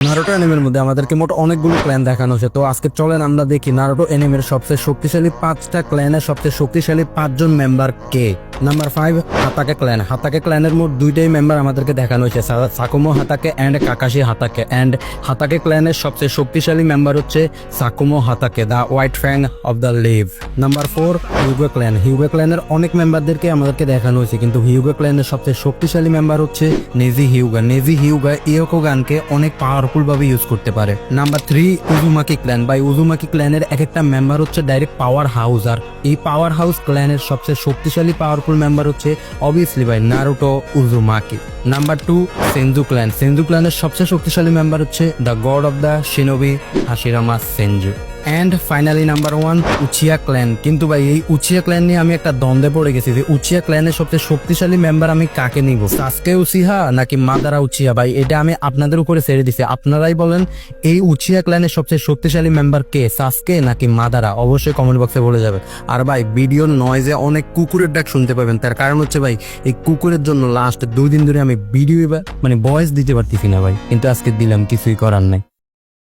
Naruto এনিমের মধ্যে আমাদেরকে মোট অনেকগুলো ক্ল্যান দেখানো হয়েছে। তো আজকে চলেন আমরা দেখি নারোটো এনিমের সবচেয়ে শক্তিশালী পাঁচটা ক্ল্যানের সবচেয়ে শক্তিশালী পাঁচজন মেম্বার কে। Number five Hatake clan Hatake ক্ল্যানের মোট দুইটাই মেম্বার আমাদেরকে দেখানো হয়েছে। Sakumo Hatake and Kakashi Hatake and Hatake ক্ল্যানের সবচেয়ে শক্তিশালী মেম্বার হচ্ছে Sakumo Hatake the White Fang of the Leaf number four Hyuga clan Hyuga ক্ল্যানের অনেক মেম্বারদেরকে আমাদেরকে দেখানো হয়েছে। কিন্তু হিউগে ক্ল্যানের সবচেয়ে শক্তিশালী মেম্বার হচ্ছে নেজি হিউগা নেজি হিউগা ইয়োকো গানকে অনেক পাওয়ারফুল ভাবে ইউজ করতে পারে। নাম্বার থ্রি উজুমাকি ক্ল্যান বা উজুমাকি ক্ল্যানের এক একটা মেম্বার হচ্ছে ডাইরেক্ট পাওয়ার হাউস আর এই পাওয়ার হাউস ক্ল্যানের সবচেয়ে শক্তিশালী পাওয়ারফুল মেম্বার হচ্ছে অবভিয়াসলি ভাই Naruto Uzumaki number two Senju clan Senju ক্ল্যানের সবচেয়ে শক্তিশালী মেম্বার হচ্ছে the god of the shinobi Hashirama Senju and finally number one Uchiha clan কিন্তু ভাই, এই উচিয়া ক্ল্যান নিয়ে আমি একটা দ্বন্দ্বে পড়ে গেছি যে উচিয়া ক্ল্যানের সবচেয়ে শক্তিশালী মেম্বার আমি কাকে নিব? সাসকে উচিহা নাকি মাদারা উচিয়া ভাই, এটা আমি আপনাদের উপরে ছেড়ে দিছি। আপনারাই বলেন, এই উচিয়া ক্ল্যানের সবচেয়ে শক্তিশালী মেম্বার কে? সাসকে নাকি মাদারা অবশ্যই কমেন্ট বক্সে বলে যাবেন আর ভাই ভিডিওর নয়েজে অনেক কুকুরের ডাক শুনতে পাবেন। তার কারণ হচ্ছে ভাই, এই কুকুরের জন্য লাস্ট দুই দিন ধরে আমি ভিডিও মানে ভয়েস দিতে পারতেছি না ভাই। কিন্তু আজকে দিলাম, কিছুই করার নাই।